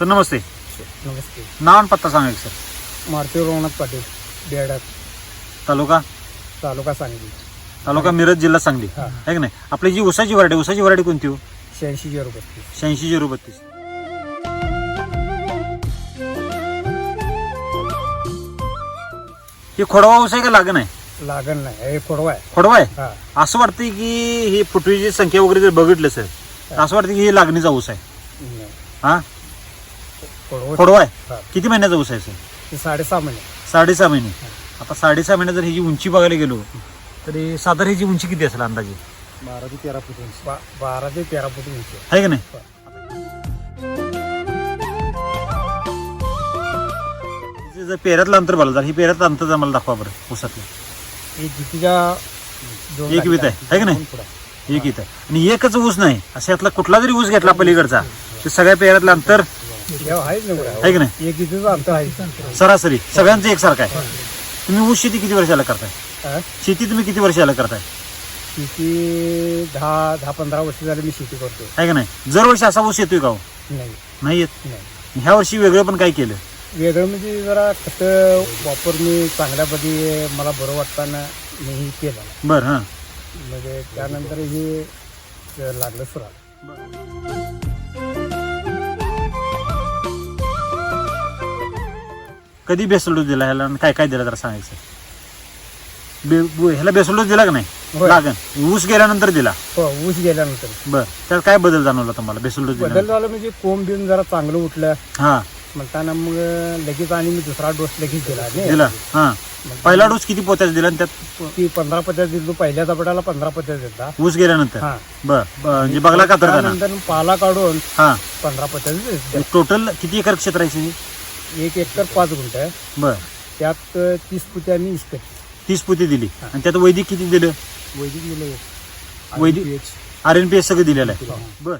Sir नमस्ते. नमस्ते. नाव आणि पत्ता सांगा सर. मारुती रघुनाथ पाटील बेडात तालुका? तालुका सांगली. तालुका मिरज जिल्हा सांगली. हा. आहे की नाही? आपली जी उसाची व्हरायटी उसाची व्हरायटी कोणती हो? शहाऐंशी झिरो बत्तीस. शहाऐंशी झिरो बत्तीस. हे खोडवा ऊस आहे का लागण आहे? लागण नाही हे खोडवा आहे. खोडवा आहे? हा. असं वाटतंय की ही फुटवीची संख्या वगैरे जर बघितलं सर तर असं वाटतं की ही लागणीचा ऊस आहे. नाही. हा? खोडवा खोडवा आहे? हा. किती महिन्याचा ऊस आहे सर ते साडेसहा महिने. साडेसहा महिने. आता साडेसहा महिने जर ह्याची उंची बघायला गेलो तरी साधारण ह्याची उंची किती असेल अंदाजे? बारा ते तेरा फूट उंची. बारा ते तेरा फूट उंची. आहे. आहे का नाही? जर पेऱ्यातलं अंतर बघायला तर ही पेऱ्यातलं अंतर जर मला दाखवा बरं ऊसातलं. हे जितीच्या दोन एक वीत आहे, आहे का नाही? दोन फूट आहे. एक इथं आणि एकच ऊस नाही. असं यातला कुठला जरी ऊस घेतला पलीकडचा तर सगळ्या पेऱ्यातलं अंतर हे. आहे की नाही? अंतर आहे. सरासरी. सगळ्यांचं एकसारखं आहे. तुम्ही ऊस शेती किती वर्षाला करताय? शेती तुम्ही किती वर्षाला करताय? शेती दहा दहा पंधरा वर्ष झाली मी शेती करतो आहे का नाही? दरवर्षी असा ऊस येतोय का हो? नाही. नाही येत? नाही. ह्या वर्षी वेगळं पण काय केलं? वेगळं म्हणजे जरा खत वापर मी चांगल्यापैकी मला बरं वाटताना मी हे केलं. बरं हां. म्हणजे त्यानंतर हे लागलं सुरा कधी बेसल डोस दिला ह्याला आणि काय काय दिला जरा सांगायचं? बे बु- ह्याला बेसल डोस दिला का नाही? होय. लागन. ऊस गेल्यानंतर दिला. हो ऊस गेल्यानंतर. बर. त्यात काय बदल जाणवला तुम्हाला बेसल डोस बदल दिला झालं म्हणजे कोंब बिन जरा चांगलं उठलं. हा. म्हणताना मग लगेच आणि मी दुसरा डोस लगेच दिला. नाही? दिला. हा. पहिला डोस किती पोत्याचा दिला आणि त्यात? ती पंधरा पत्त्यात दिलो. पहिल्या तपडाला पंधरा पत्त्यात दिला ऊस गेल्यानंतर? हा. बर. म्हणजे बघला का तर त्यानंतर पाला काढून हा. पंधरा दिला. टोटल किती एकर क्षेत्र आहे हे? एक एकर पाच गुंठ आहे. बर. त्यात तीस मी इष्ट तीस पोती दिली. आणि त्यात वैदिक किती दिलं? वैदिक दिलं वैदिक आर एन पी एस सगळं दिलेलं आहे. बर.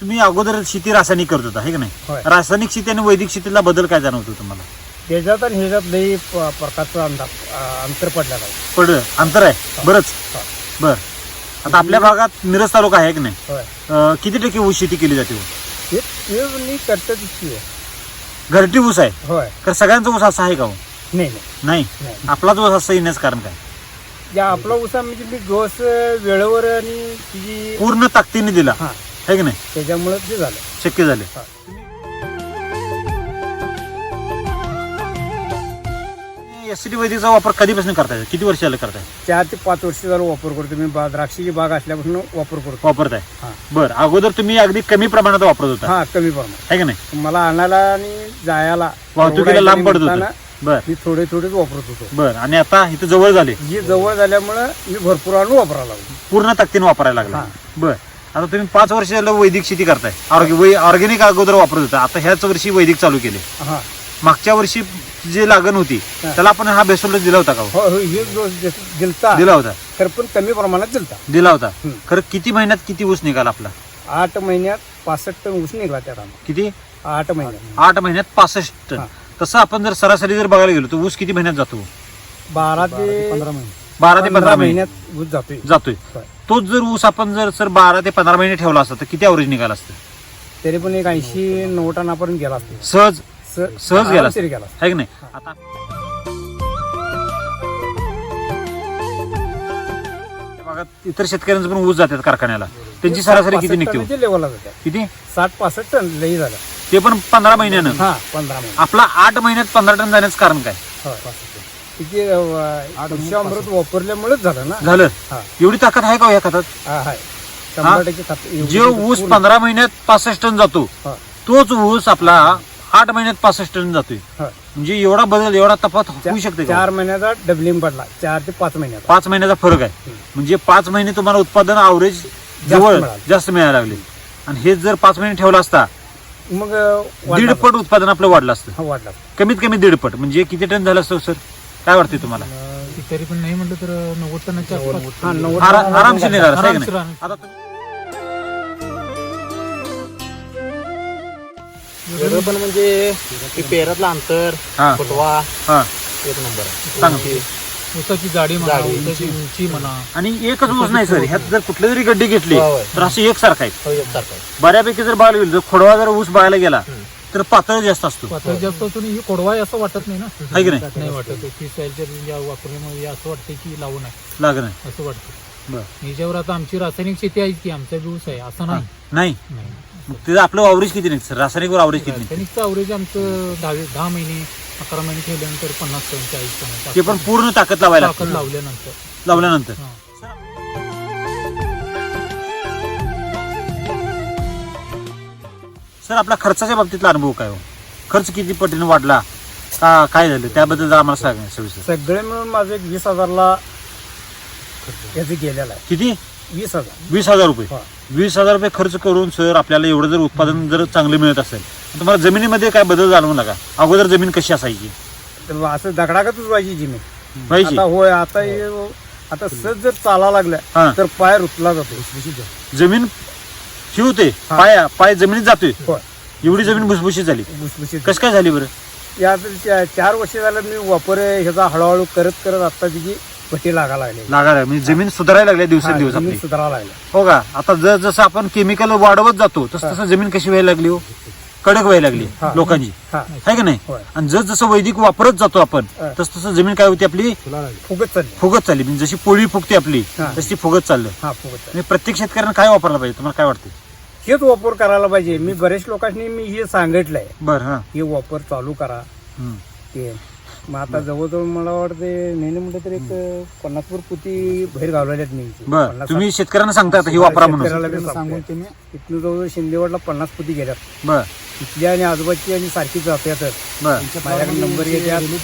तुम्ही अगोदर शेती रासायनिक करत होता हे का नाही? होय. रासायनिक शेती आणि वैदिक शेतीला बदल काय जाणवतो तुम्हाला? त्याच्यात आणि ह्याच्यात लई प- प्रकारचं अंदा अं, अंतर पडलेलं आहे. पड अंतर आहे? बरंच. बर. आता आपल्या भागात मिरज तालुका आहे की नाही? होय. अं, किती टक्के ऊस शेती केली जाते हो? हे दिसते घरटी ऊस आहे? होय. तर सगळ्यांचा ऊस असा आहे का हो? नाही नाही. नाही? नाही. आपलाच ऊस असं येण्याचं कारण काय? या आपला उसा म्हणजे मी डोस वेळेवर आणि तिची पूर्ण ताकदीने दिला. हा. आहे की नाही? त्याच्यामुळे ते झालं. शक्य झाले. हा. एस टी वैदिकचा वापर कधीपासून करताय? किती वर्षाला करताय? चार ते पाच वर्ष झालं वापर करतो मी बा द्राक्षाची बाग असल्यापासून वापर करतो वापरताय? हा. बर. अगोदर तुम्ही अगदी कमी प्रमाणात वापरत होता. हा कमी प्रमाणात. आहे की नाही? मला आणायला आणि जायला वाहतुकीला लांब पडत निमित्तानं होतं बर. मी थोडे थोडेच वापरत होतो. बर. आणि आता इथं जवळ झाले? ही जवळ झाल्यामुळं मी भरपूर आणून वापरायला लागलो. पूर्ण ताकदीने वापरायला लागला. हा. बर. आता तुम्ही पाच वर्ष झालं वैदिक शेती करताय. ऑर्गॅनिक अगोदर वापरत होता. आता ह्याच वर्षी वैदिक चालू केले. हा. मागच्या वर्षी जी लागण होती. त्याला आपण हा बेसोल दिला होता का हो? हो हो हे डोस देत- दिलता. दिला होता. तर पण कमी प्रमाणात दिलता. दिला होता. हम्म. खरं किती महिन्यात किती ऊस निघाला आपला? आठ महिन्यात पासष्ट टन ऊस निघला त्या. किती? आठ महिन्यात. आठ महिन्यात पासष्ट टन. हा. तसं आपण जर सरासरी जर बघायला गेलो तर ऊस किती महिन्यात जातो? बारा ते पंधरा महिने. बारा ते पंधरा महिने. महिन्यात ऊस जातोय. जातोय. होय. तोच जर ऊस आपण जर सर बारा ते पंधरा महिने ठेवला असता तर किती अवरेज निघाला असतं? तरी पण एक ऐंशी नव्वद टनापर्यंत गेला असतो. सहज स- सहज गेला आरामशीर गेला आहे की नाही? आता त्या भागात इतर शेतकऱ्यांचं पण ऊस जातात कारखान्याला. त्यांची सरासरी किती निघते हो? लेवलला जातात किती? साठ पासष्ट टन लई झालं. ते पण पंधरा महिन्यानं. हा पंधरा महिने. आपला आठ महिन्यात पंधरा टन जाण्याचं कारण काय? होय. किती अं, कृषी अमृत वापरल्यामुळेच झालं ना? झालं. हा. एवढी ताकद आहे का हो या खतात? हा हाय शंभर टक्के खात- एवढी जे ऊस पंधरा महिन्यात पासष्ट टन जातो हा, तोच ऊस आपला आठ महिन्यात पासष्ट टन जातोय. हा. म्हणजे एवढा बदल एवढा तफात होऊ शकते का? चार महिन्याचा डबलिंग पडला. चार ते पाच महिन्याचा. पाच महिन्याचा फरक आहे. म्हणजे पाच महिने तुम्हाला उत्पादन आवरेज जवळ मिळालं. जास्त मिळायला लागले. आणि हेच जर पाच महिने ठेवला असता मग अं, वाढला. दीडपट उत्पादन आपलं वाढलं असतं. हा, वाढला कमीत कमी दीडपट म्हणजे किती टन झालं असतं सर? काय वाटते तुम्हाला? तरी पण नाही म्हटलं तर नव्वद टनाच्या आसपास. हा नव्वद आरा- आरामशीर निघाला का नाही? आता तुम्ही- वेगळं पण म्हणजे ते पेरातलं अंतर हा. फुटवा हा. एक नंबर आहे. सांगा. उंची. ऊसाची जाडी म्हणा जाडी, ऊसाची उंची. म्हणा. आणि एकच ऊस नाही सर. ह्यात जर कुठले जरी गड्डे घेतले होय, होय. तर असे एकसारखं आहे. हो, एकसारखं आहे. बऱ्यापैकी जर बघायला गेलं जर खोडवा जर ऊस बघायला गेला हम्म. तर पातळ जास्त असतो. पातळ जास्त असून ही कोडवा आहे असं वाटत नाही ना. आहे की नाही? नाही वाटत. की सॅलच्या वापरल्यामुळे असं वाटतं की लावू नये लागत नाही. असं वाटतं बर. याच्यावर आता आमची रासायनिक शेती आहे की आमचा बी ऊस आहे असं नाही? नाही. नाही. मग तिथं आपलं अवरेज किती निघतं रासायनिकवर अवरेज किती निघतं रासायनिकचं अवरेज आमचं दहावे दहा महिने अकरा महिने ठेवल्यानंतर पन्नास टन चाळीस टन ते पण पूर्ण ताकद लावायला लागतं. ताकद लावल्यानंतर. लावल्यानंतर. हा. सर आपला खर्चाच्या बाबतीतला अनुभव काय हो? खर्च किती पटीने वाढला? का काय झालं? त्याबद्दल जरा आम्हाला सांगा सविस्तर. सगळे मिळून माझं एक वीस हजारला याचं गेलेलं आहे. किती? वीस हजार. वीस हजार रुपये. हा. वीस हजार रुपये खर्च करून सर आपल्याला एवढं जर उत्पादन जर चांगलं मिळत असेल तर तुम्हाला जमिनीमध्ये काय बदल जाणवू नका. अगोदर जमीन कशी असायची? तर असं दगडागतच व्हायची जमीन. व्हायची. आता होय आता हे- आता सहज जर चाला लागल्या हा. तर पाय रुतला जातो. जमीन ही होते हा. पाय पाय जमिनीत जातोय. होय. एवढी जमीन भुसभुशीत झाली. भुसभुशीत कशी काय झाली बरं? या चार वर्ष झालं मी वापर ह्याचा हळूहळू करत करत आता तिची पट्टी लागा लागली. लागायला म्हणजे जमीन सुधारायला लागल्या हा, दिवसेंदिवस जमीन आपली. सुधारा लागल्या हो का? आता जर जसं आपण केमिकल वाढवत जातो तस तसं जमीन कशी व्हायला लागली हो? कडक व्हायला लागली हा. लोकांची. हा. आहे का नाही? होय. आणि जस जसं वैदिक वापरत जातो आपण हा. तस तसं जमीन काय होती आपली? फुगत चालली. फुगत चालली. म्हणजे जशी पोळी फुगते आपली हा. तशी ती फुगत चाललं. हा फुगत चालली. म्हणजे प्रत्येक शेतकऱ्यांना काय वापरलं पाहिजे? तुम्हाला काय वाटतं हेच वापर करायला पाहिजे. मी बरेच लोकांनी मी हे सांगितलंय. बरं हा. हे वापर चालू करा. हम्म. ते मग आता जवळजवळ मला वाटते नेहमी म्हटलं तर एक पन्नासभर पुती बाहेर घालवल्यात मी. बरं. तुम्ही शेतकऱ्यांना सांगता आता ही वापरा म्हणून. सांगून त्यांनी इथनं जवळजवळ शिंदेवाडला पन्नास पुती गेल्यात. बर. इथली आणि आजूबाजूची आणि सारखी जात्यात बर. माझ्याकडे नंबर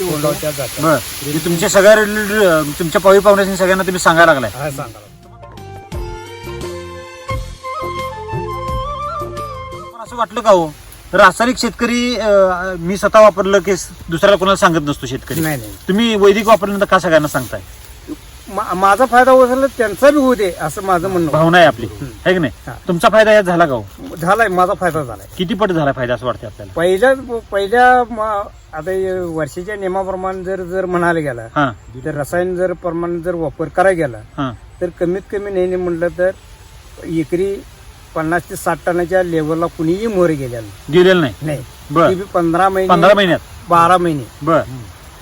तोंडावच्या बर. हे तुमच्या सगळ्या रिलेटेड तुमच्या पावी पाहुण्याशी सगळ्यांना तुम्ही सांगायला लागलाय. हा सांगा. पण असं वाटलं का हो? रासायनिक शेतकरी अं, मी स्वतः वापरलं की दुसऱ्याला कोणाला सांगत नसतो शेतकरी. नाही नाही. तुम्ही वैदिक वापरल्यानंतर का सगळ्यांना सांगताय? मा- माझा फायदा होत तर त्यांचा बी होऊ दे असं माझं म्हणणं भावना आहे आपली. आहे की नाही. तुमचा फायदा यात झाला का हो? झालाय माझा फायदा झालाय. किती पट झाला फायदा असं वाटतं आपल्याला? पहिल्या पहिल्या म- आता हे वर्षाच्या नियमाप्रमाणे जर जर म्हणायला गेला हा. तर रसायन जर प्रमाण जर वापर करायला गेला हा. तर कमीत कमी नेहमी म्हटलं तर एकरी पन्नास ते साठ टनाच्या लेवलला कुणीही मोहर गेलेला गेलेलं नाही? नाही. बर. ती बी पंधरा पंधरा महिने महिन्यात? बारा महिने. बर.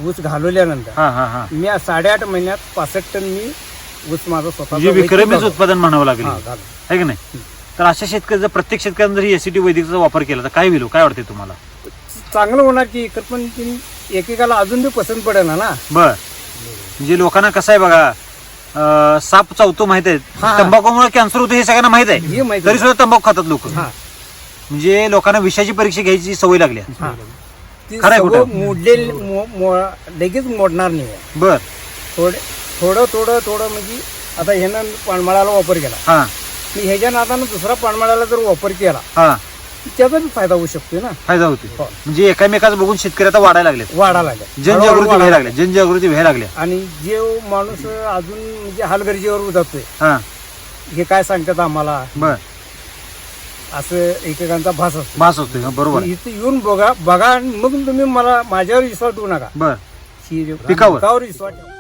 ऊस घालवल्यानंतर. हा हा हा. मी साडेआठ महिन्यात पासष्ट टन मी ऊस माझा स्वतःचा म्हणजे विक्रमीच उत्पादन म्हणावं लागेल. हा. आहे की नाही? तर अशा शेतकरी जर प्रत्येक शेतकऱ्यानं जर एसीटी वैदिकचा वापर केला तर काय होईल हो? काय वाटते तुम्हाला? चांगलं होणार की इतर पण ती एकेकाला अजून बी पसंत पडेल ना? बर. म्हणजे लोकांना कसं आहे बघा अं, साप चावतो माहीत आहे. तंबाखूमुळे कॅन्सर होतो हे सगळ्यांना माहीत आहे. माहिती तरी सुद्धा तंबाखू खातात लोक. हा. म्हणजे लोकांना विषयाची परीक्षा घ्यायची सवय लागली आहे. हा. ती खरंय सगळं कुठं? मोडलेली मो- मो- लगेच मोडणार नाही बर. थोडे थोडं थोडं थोडं म्हणजे आता ह्यानं पानमळाला वापर केला. हा. मी ह्याच्या नादानं दुसरा पानमळाला जर वापर केला हा. त्याचा बी फायदा होऊ शकतो ना. फायदा होते हो. म्हणजे एकामेकाचं बघून शेतकरी आता वाढायला लागले वाढा लागल्या जनजागृती व्हायला वाढा लागल्या जनजागृती व्हायला लागल्या. आणि जे माणूस अजून म्हणजे हालगर्जीवर जातोय हा. हे काय सांगतात आम्हाला? बर. असं एकेकांचा भास असतो. भास होते हा, बरोबर आहे. इथे येऊन बघा बघा आणि मग तुम्ही मला माझ्यावर विश्वास ठेवू नका. बर. ही- पिकावर? पिकावर विश्वास ठेवा.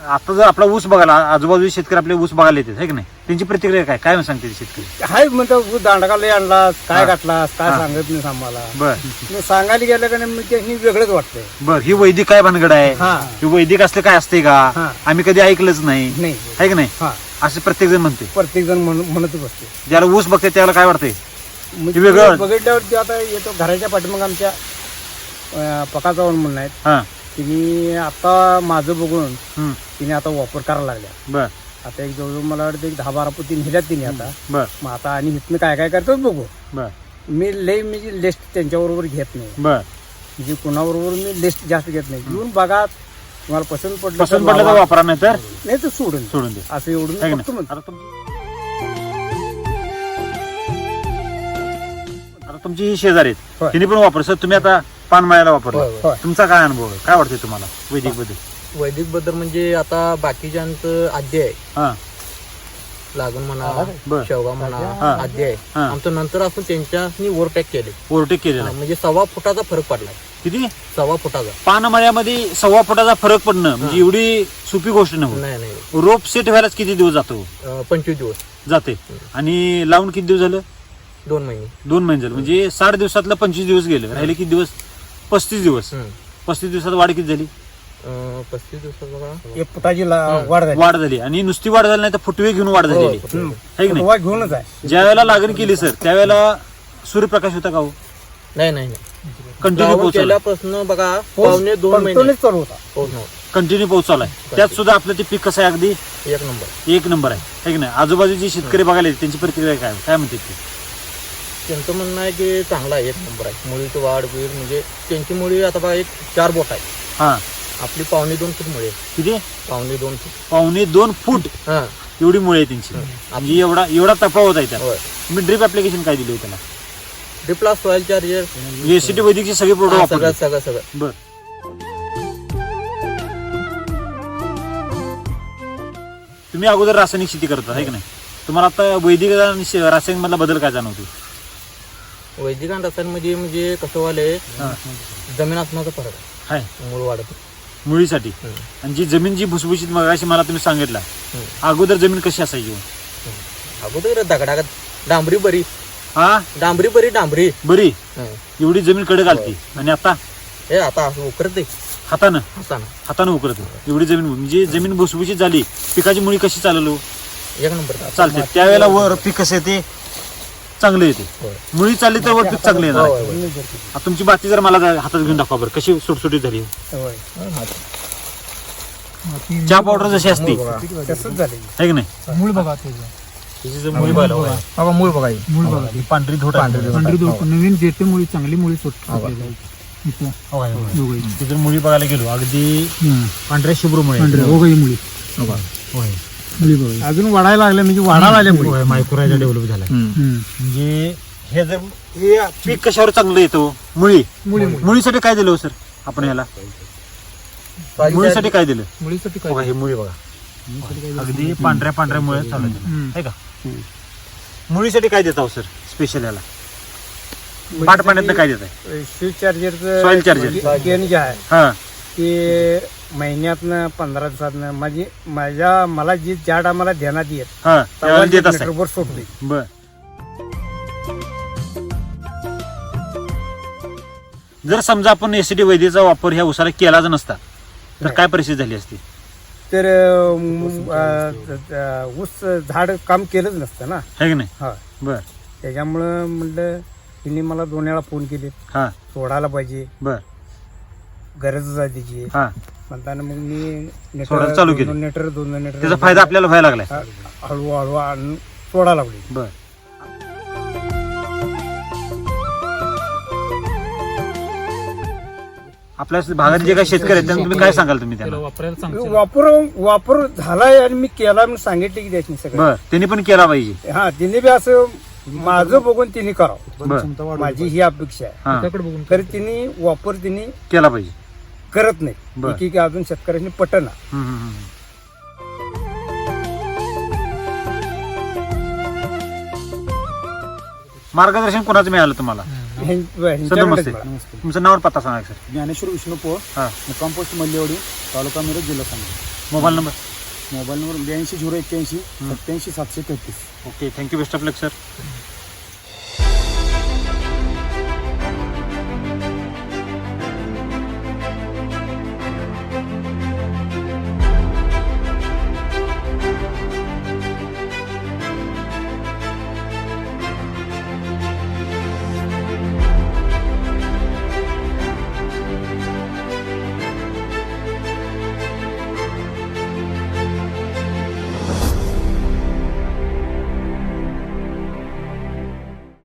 आता जर आपला ऊस बघायला आजूबाजूचे शेतकरी आपले ऊस बघायला येतात है की नाही? त्यांची प्रतिक्रिया काय? काय सांगते ते शेतकरी? हाय म्हणतो ऊस दांडका लय आणलास काय. घातलास काय. सांगत नाही आम्हाला. बर. मी सांगायला गेलं का नाही ते वेगळंच वाटतंय. बर ही वैदिक काय भानगड आहे? हा. ही वैदिक असलं काय असते का? हा. आम्ही कधी ऐकलंच नाही. नाही. है की नाही? हा. असं प्रत्येक जण म्हणते. प्रत्येक जण म्हण- म्हणतच असते. ज्याला ऊस बघते त्याला काय वाटतंय? म्हणजे वेगळं- बघितल्यावर ते आता येतो घराच्या पाठीमाग आमच्या अं, पकाचावण म्हणून आहेत. हा. तिने आता माझं बघून हम्म. तिने आता वापर करायला लागल्या. बर. आता एक जवळजवळ मला वाटतं एक दहा बारा पुती नेल्यात तिने आता. बर. मग आता आणि इथनं काय काय करतात बघू. बर. मी लई म्हणजे लिस्ट त्यांच्याबरोबर घेत नाही. बर. म्हणजे कुणाबरोबर मी लिस्ट जास्त घेत नाही. येऊन बघा तुम्हाला पसंत पडलं तर पसंत पडलं तर लावा. वापरा नाही तर नाही तर सोडून द्या. सोडून दे असं एवढं की मी फक्त नाही? म्हणतो. आता तुम- आता तुमची ही शेजारी आहेत. होय. तिने पण वापर सर तुम्ही आता पान माळ्याला वापरला. होय. होय. तुमचा काय अनुभव आहे? काय वाटतंय तुम्हाला? वैदिकबद्दल वैदिकबद्दल म्हणजे आता बाकीच्यांचं आद्य आहे. हा. बर. म्हणा शेवगा हा. म्हणा आधी आहे. हा. आमचं नंतर असून त्यांच्यानी ओव्हरटॅक केले ओव्हरटेक केलेला आहे. म्हणजे सव्वा फुटाचा फरक पडलाय. किती? सव्वा फुटाचा. पानमळ्यामध्ये सव्वा फुटाचा फरक पडणं म्हणजे एवढी सोपी गोष्ट नव्हती नाही नाही रोप सेट व्हायलाच किती दिवस जातो? अं, पंचवीस दिवस. जाते. आणि लावून किती दिवस झालं? दोन महिने. दोन महिने झाले. म्हणजे साठ दिवसातलं पंचवीस दिवस गेले. राहिले किती दिवस? पस्तीस दिवस. पस्तीस दिवसात वाढ किती झाली? अं, पस्तीस दिवसात बघा. एक फुटाची ला- वाढ झाली. वाढ झाली. आणि नुसती वाढ झाली नाही तर फुटवे घेऊन वाढ झालेली. आहे. हम्म. है की नाही? फुटवा घेऊनच आहे. ज्या वेळेला लागण केली सर त्यावेळेला सूर्यप्रकाश होता का हो? नाही नाही नाही. कंटिन्यू लावून पाऊस चालू केल्यापासून बघा पावणे दोन महिने. कंटिन्यूच चालू होता. पाऊस नव्हता. कंटिन्यू आहे त्यात सुद्धा आपलं ते पीक कसं आहे अगदी? एक नंबर. एक नंबर आहे. है की नाही? आजूबाजूचे शेतकरी बघायला येतात, त्यांची प्रतिक्रिया काय? काय म्हणते ते? त्यांचं म्हणणं आहे की चांगला आहे एक नंबर आहे. मुळीची वाढ बीड म्हणजे त्यांची मुळी आता बघा एक चार बोट आहे हा. आपली पावणे दोन फूट मुळी किती? पावणे दोन फूट. पावणे दोन फूट? हा. एवढी मुळे आहे त्यांची. म्हणजे एवढा एवढा तफावत आहे त्यात. होय. तुम्ही ड्रिप ऍप्लिकेशन काय दिली होती त्याला? डिप्ला सॉइल चार्जर एसीटी वैदिकचे सगळे प्रोडक्ट सगळं वापरले. सगळं सगळं बर. तुम्ही अगोदर रासायनिक शेती करता आहे की नाही? तुम्हाला आता वैदिक आणि शे- रासायनिक मधला बदल काय जाणवतो वैदिक आणि रसायनमध्ये म्हणजे कसं हा. जमीन आसमानाचा फरक आहे. हाय. मूळ वाढत. मुळीसाठी. आणि जी जमीन जी भुसभुशीत मगाशी मला तुम्ही सांगितलं. अगोदर जमीन कशी असायची? हो? अगोदर दगडागत डांबरी बरी. हा? डांबरी बरी डांबरी. बरी? हं. एवढी जमीन कडे घालती. आणि आता? हे आता असं उकरत. आहे हातानं? हातानं. हातानं उकरत. एवढी जमीन. म्हणजे जमीन भुसभुशीत झाली. पिकाची मुळी कशी चाललो? एक नंबर. चालते. त्यावेळेला वर पीक कसं येते? चांगलं येते. मुळी चालली तर वर पीक चांगलं येणार आहे. आता तुमची बाती जर मला जरा हातात घेऊन दाखवा बरं कशी सुटसुटीत झाली. चहा पावडर जशी असते. तसंच झाले आहे की नाही मूळ बघा त्याचं तिची जर मुळी पाहिलं बघा. मूळ बघा हे. मूळ बघा ही पांढरी धोट आहे. पांढरी दोड नवीन जेते मुळी चांगली मुळी सुट इथं हो, आहे, हो. दोघंही. ती जर मुळी बघायला गेलो अगदी. पांढऱ्या शुभ्र मुळे पांढऱ्या मुळी होय अजून वाढायला लागले म्हणजे वाढायला मुली मायक्रोरायझा डेव्हलप झाला हं. म्हणजे हे जर हे पीक कशावर चांगलं येतो मुळी. मुळी मुळीसाठी काय दिलं हो सर? आपण याला? साली मुळीसाठी काय दिलं? मुळीसाठी काय हे मुळी बघा. अगदी पांढऱ्या पांढऱ्या मुळे चालू आहे. हं. आहे का मुळीसाठी काय देता सर? स्पेशल याला. पाट पाण्यात काय देत आहे शिव चार्जरचं Soil charger. गेन जे आहे हा. ते महिन्यातनं पंधरा दिवसातनं माझी माझ्या मला जी ज्या टायमाला ध्यानात येत हा देत मीटरवर सोडते बर. जर समजा आपण एसीटी वैद्यचा वापर ह्या उसाला केलाच नसता तर काय परिस्थिती झाली असती? तर अं, अं, अं, ऊस झाड काम केलंच नसतं ना. आहे की नाही? हा. बर. त्याच्यामुळं म्हटलं तिने मला दोन वेळा फोन केले. हा. सोडायला पाहिजे. बर. गरजच आहे त्याची हा. म्हणताना मग मी सोडायला चालू दोन केलं. दोन नेटर दोन दोन नेटर त्याचा फायदा आपल्याला व्हायला लागलाय. हा, हळूहळू आणून सोडायला लागली. बर. आपल्या भागात जे काही शेतकरी आहेत त्यांना तुम्ही काय सांगाल तुम्ही त्याला त्यांना वापरायला सांगशील. वापर वापर झालाय आणि मी केला म्हणून सांगितले की त्याची सगळं. बर त्यांनी पण केला पाहिजे. हा तिने बी असं माझं बघून तिने करावं. बर. माझी ही अपेक्षा आहे. हा. त्याकडे बघून तर तिने वापर तिने केला पाहिजे. करत नाही. बर. की अजून शेतकऱ्यांनी पटना. हम्म, हम्म, हम्म. मार्गदर्शन कोणाचं मिळालं तुम्हाला? नमस्ते. तुमचं नाव आणि पत्ता सांगा सर ज्ञानेश्वर विष्णू पोळ हा. मुक्काम पोस्ट मल्लेवाडी तालुका मिरज जिल्हा Sangli. Mobile number? Mobile number ब्याऐंशी झिरो एक्क्याऐंशी सत्याऐंशी सातशे तेहतीस. Okay thank you best of luck sir.